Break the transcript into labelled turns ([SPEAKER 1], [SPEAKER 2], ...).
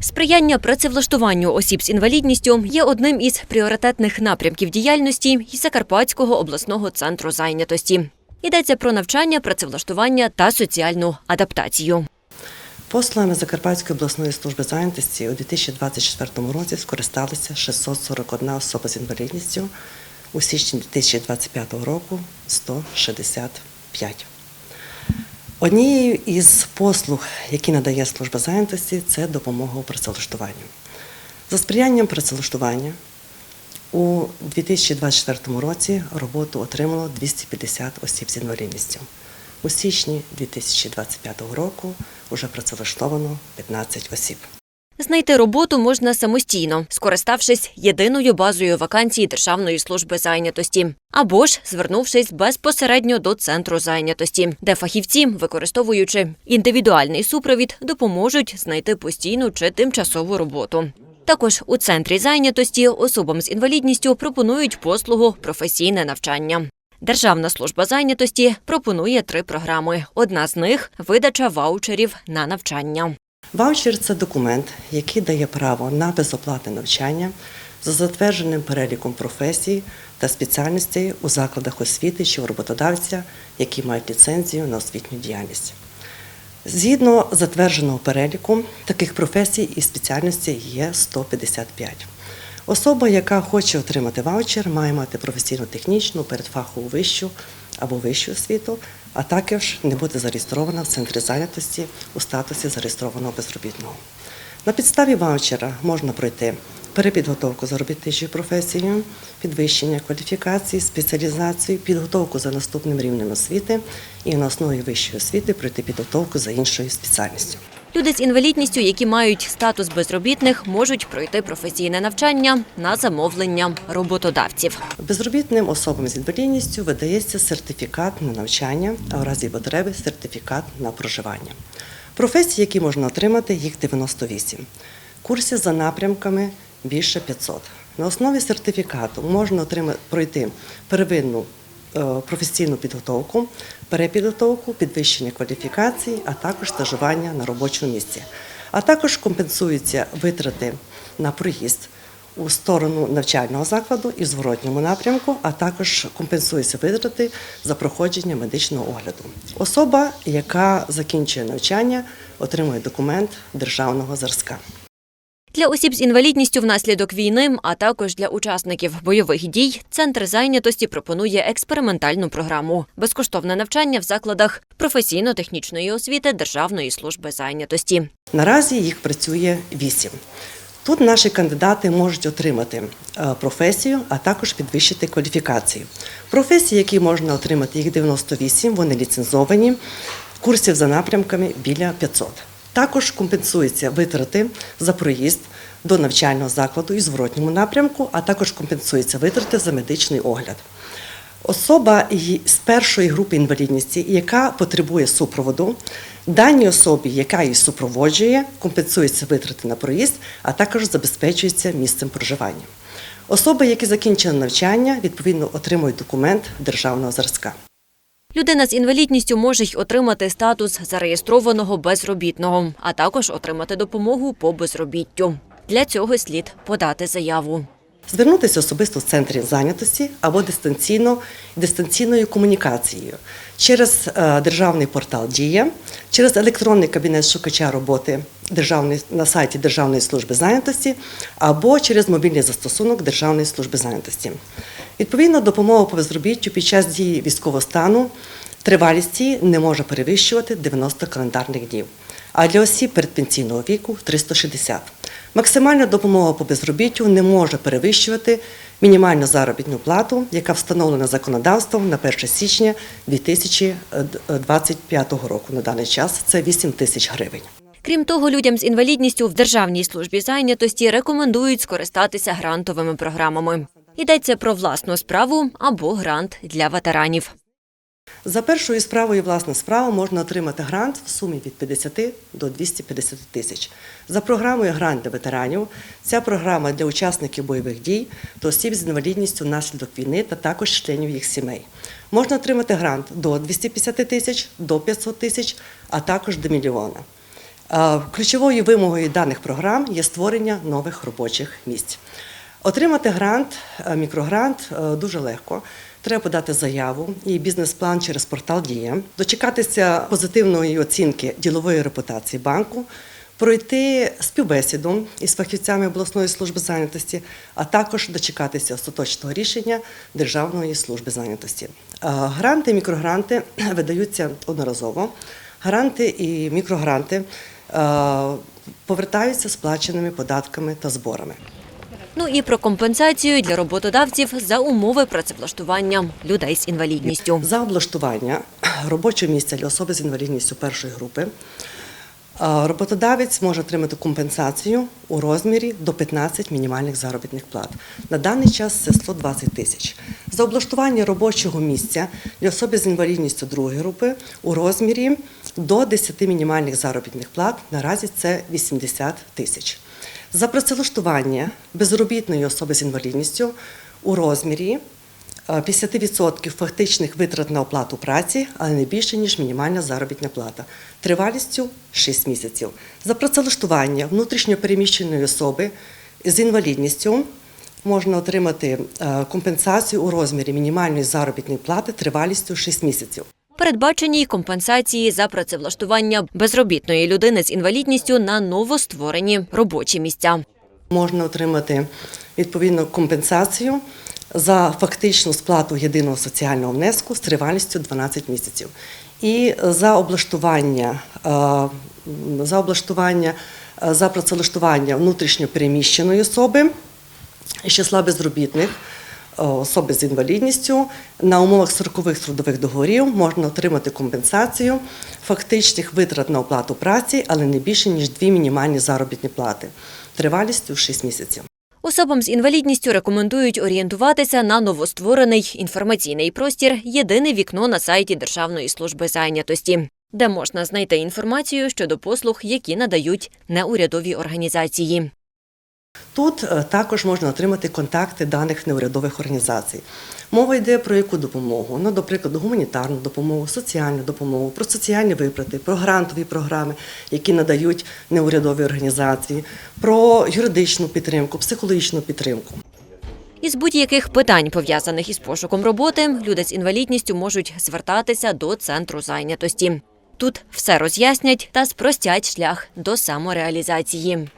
[SPEAKER 1] Сприяння працевлаштуванню осіб з інвалідністю є одним із пріоритетних напрямків діяльності і Закарпатського обласного центру зайнятості. Йдеться про навчання, працевлаштування та соціальну адаптацію.
[SPEAKER 2] Послугами Закарпатської обласної служби зайнятості у 2024 році скористалися 641 особа з інвалідністю, у січні 2025 року 165. Однією із послуг, які надає служба зайнятості, це допомога у працевлаштуванні. За сприянням працевлаштування у 2024 році роботу отримало 250 осіб з інвалідністю. У січні 2025 року вже працевлаштовано 15 осіб.
[SPEAKER 1] Знайти роботу можна самостійно, скориставшись єдиною базою вакансій Державної служби зайнятості, або ж звернувшись безпосередньо до центру зайнятості, де фахівці, використовуючи індивідуальний супровід, допоможуть знайти постійну чи тимчасову роботу. Також у центрі зайнятості особам з інвалідністю пропонують послугу професійне навчання. Державна служба зайнятості пропонує три програми. Одна з них видача ваучерів на навчання.
[SPEAKER 2] Ваучер це документ, який дає право на безоплатне навчання за затвердженим переліком професій та спеціальностей у закладах освіти чи у роботодавця, які мають ліцензію на освітню діяльність. Згідно затвердженого переліку, таких професій і спеціальностей є 155. Особа, яка хоче отримати ваучер, має мати професійно-технічну, передфахову вищу або вищу освіту, а також не бути зареєстрована в центрі зайнятості у статусі зареєстрованого безробітного. На підставі ваучера можна пройти перепідготовку за робітничою професією, підвищення кваліфікації, спеціалізацію, підготовку за наступним рівнем освіти і на основі вищої освіти пройти підготовку за іншою спеціальністю.
[SPEAKER 1] Люди з інвалідністю, які мають статус безробітних, можуть пройти професійне навчання на замовлення роботодавців.
[SPEAKER 2] Безробітним особам з інвалідністю видається сертифікат на навчання, а в разі потреби сертифікат на проживання. Професії, які можна отримати, їх 98. Курсів за напрямками більше 500. На основі сертифікату можна отримати, пройти первинну професійну підготовку, перепідготовку, підвищення кваліфікації, а також стажування на робочому місці. А також компенсуються витрати на проїзд у сторону навчального закладу і зворотньому напрямку, а також компенсуються витрати за проходження медичного огляду. Особа, яка закінчує навчання, отримує документ державного зразка.
[SPEAKER 1] Для осіб з інвалідністю внаслідок війни, а також для учасників бойових дій, центр зайнятості пропонує експериментальну програму безкоштовне навчання в закладах професійно-технічної освіти Державної служби зайнятості.
[SPEAKER 2] Наразі їх працює вісім. Тут наші кандидати можуть отримати е, професію, а також підвищити кваліфікацію. Професії, які можна отримати, їх 98, вони ліцензовані, курсів за напрямками біля 500. Також компенсуються витрати за проїзд до навчального закладу і зворотньому напрямку, а також компенсуються витрати за медичний огляд. Особа з першої групи інвалідності, яка потребує супроводу, даній особі, яка її супроводжує, компенсуються витрати на проїзд, а також забезпечується місцем проживання. Особи, які закінчили навчання, відповідно отримують документ державного зразка.
[SPEAKER 1] Людина з інвалідністю може й отримати статус зареєстрованого безробітного, а також отримати допомогу по безробіттю. Для цього слід подати заяву.
[SPEAKER 2] Звернутися особисто в центрі зайнятості або дистанційно, дистанційною комунікацією через е, державний портал Дія, через електронний кабінет шукача роботи державної, на сайті Державної служби зайнятості або через мобільний застосунок Державної служби зайнятості. Відповідно, допомога по безробіттю під час дії військового стану тривалість не може перевищувати 90 календарних днів, а для осіб передпенсійного віку 360. Максимальна допомога по безробіттю не може перевищувати мінімальну заробітну плату, яка встановлена законодавством на 1 січня 2025 року. На даний час це 8 тисяч гривень.
[SPEAKER 1] Крім того, людям з інвалідністю в Державній службі зайнятості рекомендують скористатися грантовими програмами. Йдеться про власну справу або грант для ветеранів.
[SPEAKER 2] За першою справою власна справа можна отримати грант в сумі від 50 до 250 тисяч. За програмою Грант для ветеранів ця програма для учасників бойових дій та осіб з інвалідністю внаслідок війни та також членів їх сімей. Можна отримати грант до 250 тисяч, до 500 тисяч, а також до мільйона. Е, Ключовою вимогою даних програм є створення нових робочих місць. Отримати грант, е, мікрогрант е, дуже легко. Треба подати заяву і бізнес-план через портал Дія, дочекатися позитивної оцінки ділової репутації банку, пройти співбесіду із фахівцями обласної служби зайнятості, а також дочекатися остаточного рішення Державної служби зайнятості. Е, Гранти, мікрогранти видаються одноразово. Гранти і мікрогранти повертаються сплаченими податками та зборами.
[SPEAKER 1] Ну і про компенсацію для роботодавців за умови працевлаштування людей з інвалідністю.
[SPEAKER 2] За облаштування робочого місця для особи з інвалідністю першої групи роботодавець може отримати компенсацію у розмірі до 15 мінімальних заробітних плат. На даний час це 120 тисяч. За облаштування робочого місця для особи з інвалідністю другої групи у розмірі до 10 мінімальних заробітних плат. Наразі це 80 тисяч. За працевлаштування безробітної особи з інвалідністю у розмірі е, 50% фактичних витрат на оплату праці, але не більше, ніж мінімальна заробітна плата. Тривалістю 6 місяців. За працевлаштування внутрішньопереміщеної особи з інвалідністю можна отримати е, компенсацію у розмірі мінімальної заробітної плати тривалістю 6 місяців.
[SPEAKER 1] Передбачені й компенсації за працевлаштування безробітної людини з інвалідністю на новостворені робочі місця.
[SPEAKER 2] можна отримати відповідну компенсацію за фактичну сплату єдиного соціального внеску з тривалістю 12 місяців. І за облаштування, е, за облаштування, е, за працевлаштування внутрішньо переміщеної особи з числа безробітних. Е, Особи з інвалідністю на умовах 40-х трудових договорів можна отримати компенсацію фактичних витрат на оплату праці, але не більше ніж дві мінімальні заробітні плати тривалістю 6 місяців.
[SPEAKER 1] Особам з інвалідністю рекомендують орієнтуватися на новостворений інформаційний простір Єдине вікно на сайті Державної служби зайнятості, де можна знайти інформацію щодо послуг, які надають неурядові організації.
[SPEAKER 2] Тут е, також можна отримати контакти даних неурядових організацій. Мова йде про яку допомогу? Ну, до прикладу, гуманітарну допомогу, соціальну допомогу, про соціальні виплати, про грантові програми, які надають неурядові організації, про юридичну підтримку, психологічну підтримку.
[SPEAKER 1] Із будь-яких питань, пов'язаних із пошуком роботи, люди з інвалідністю можуть звертатися до центру зайнятості. Тут все роз'яснять та спростять шлях до самореалізації.